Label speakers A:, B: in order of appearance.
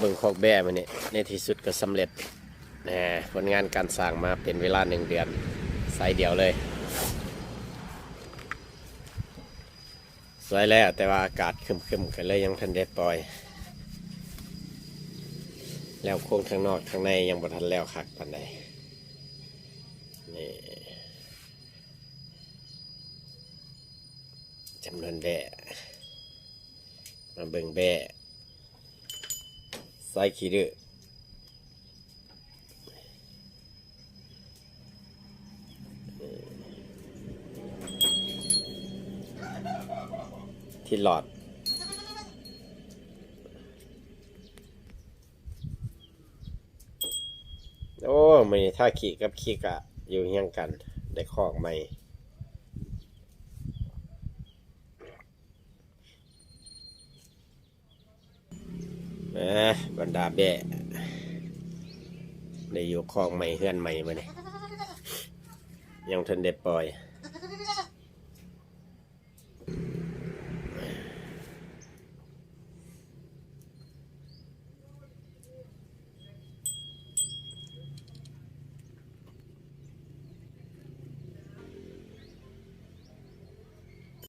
A: เบิ่งคอกแบ่มาเนี่ยในที่สุดก็สำเร็จแหมผลงานการสร้างมาเป็นเวลาหนึ่งเดือนไซส์เดียวเลย สวยแล้วแต่ว่าอากาศครึมๆกันเลยยังทันได้ปล่อย แล้วโค้งทางนอกทางในยังบ่ทันแล้วคักปานใดนี่จำนวนแบะมาเบิ่งแบ่ ใส่ขี้ดื้อที่หลอด โอ้ไม่ถ้าขี่กับขี่กะอยู่เฮียงกัน ได้คอกใหม่ นะบรรดาแบะได้อยู่คลองใหม่เฮือนใหม่มาเนี่ยยังทันได้ปล่อย